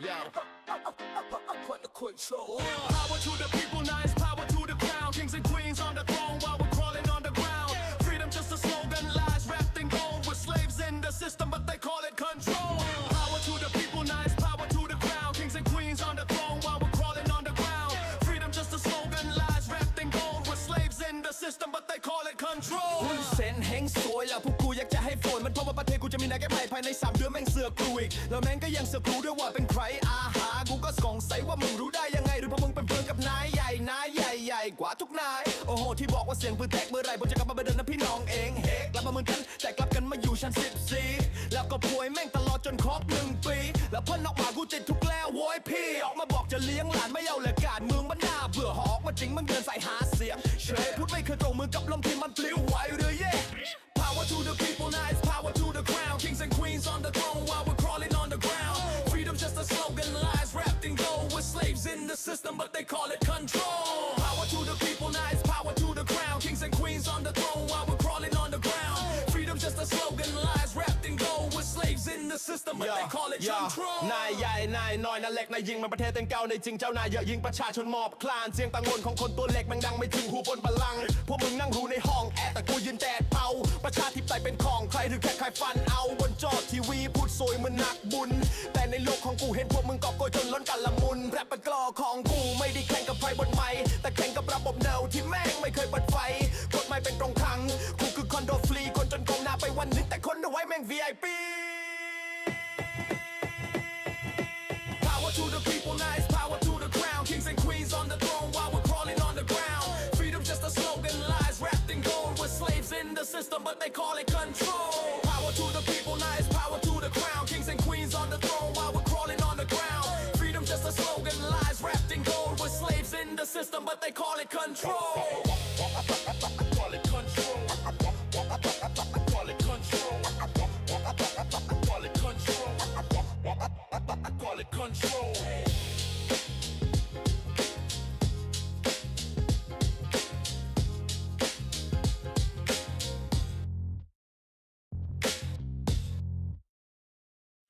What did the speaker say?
Yo. Put the control. Power to the people, now it's power to the crown. Kings and queens on the throne while we're crawling on the ground. Freedom just a slogan, lies wrapped in gold. We're slaves in the system, but they call it control. Power to the people, now it's power to the crown. Kings and queens on the throne while we're crawling on the ground. Freedom just a slogan, lies wrapped in gold. We're slaves in the system, but they call it control. หุ้นเซนเฮงสวยแล้วพวกกูอยากจะให้ฝนมันเพราะว่าประเทศกูจะมีนายแก้ไขภายใน 3 เดือนแม่งเ สือกกูอีก แล้วแม่งก็ยังเสือกกูด้วยว่าเป็นใครอาหา กูก็สงสัยว่ามึงรู้ได้ยังไง หรือเพราะมึงเป็นเพื่อนกับนายใหญ่นายใหญ่ใหญ่กว่าทุกนาย โอ้โห ที่บอกว่าเสียงปืนแตกเมื่อไรผมจะกลับมาเป็นเดินนะพี่น้องเองเฮกกลับมาเหมือนกัน แต่กลับกันมาอยู่ชั้นสิบสี่แล้วก็ป่วยแม่งตลอดจนครบหนึ่งปี แล้วพ่นออกมากูติดทุกแล้วโว้ยพี่ ออกมาบอกจะเลี้ยงหลานไม่เอาเลยการเมืองมันน่าเบื่อหอกมาจริงมึงเดินใส่หาเสียงเชยพูดไม่เคยตรงมือกับลมที่มันปลิวไหวเรือเย่ system, but they call it control. Power to the people, now it's power to the crown. Kings and queens on the throne while we're crawling on the ground. Freedom just a slogan, lies wrapped in gold. We're slaves in the system, but they call it ย่า control. นายใหญ่นายน้อยนายเล็กนายยิงมันประเทศเต็งเก้าในจริงเจ้านายเยอะยิงประชาชนหมอบคลานเสียงตังวนของคนตัวเล็กแม่งดังไม่ถึงหูบนบัลลังก์พวกมึงนั่งรูในห้องแอร์แต่กูยืนแดดเผาประชาธิปไตยเป็นของใครหรือแค่ใครฟันเอาบนจอทีวีพูดสวยเหมันหนักบุญ แต่ในโลกของกูเห็นพวกมึงกอบโกยจนล้นกันละมุนแรปเป็นกล อของกูไม่ได้แข่งกับใครบนไม้แต่แข่งกับระบบเดิมที่แม่งไม่เคยเปิดไฟกฎหมายเป็นตรงครั้งกูคือคอนโดฟรีคนจนกองหน้าไปวันหนึงแต่คนเอาไว้แม่ง VIP Power to the people, now it's power to the crown. Kings and queens on the throne while we're crawling on the ground. Freedom just a slogan, lies wrapped in gold. We're slaves in the system, but they call it control. Power to the people, now it's power to the crown. Kings and queens on the throne while we're crawling on the ground. just a slogan. Lies wrapped in gold with slaves in the system, but they call it control. call it control. call it control. call it control. call it control.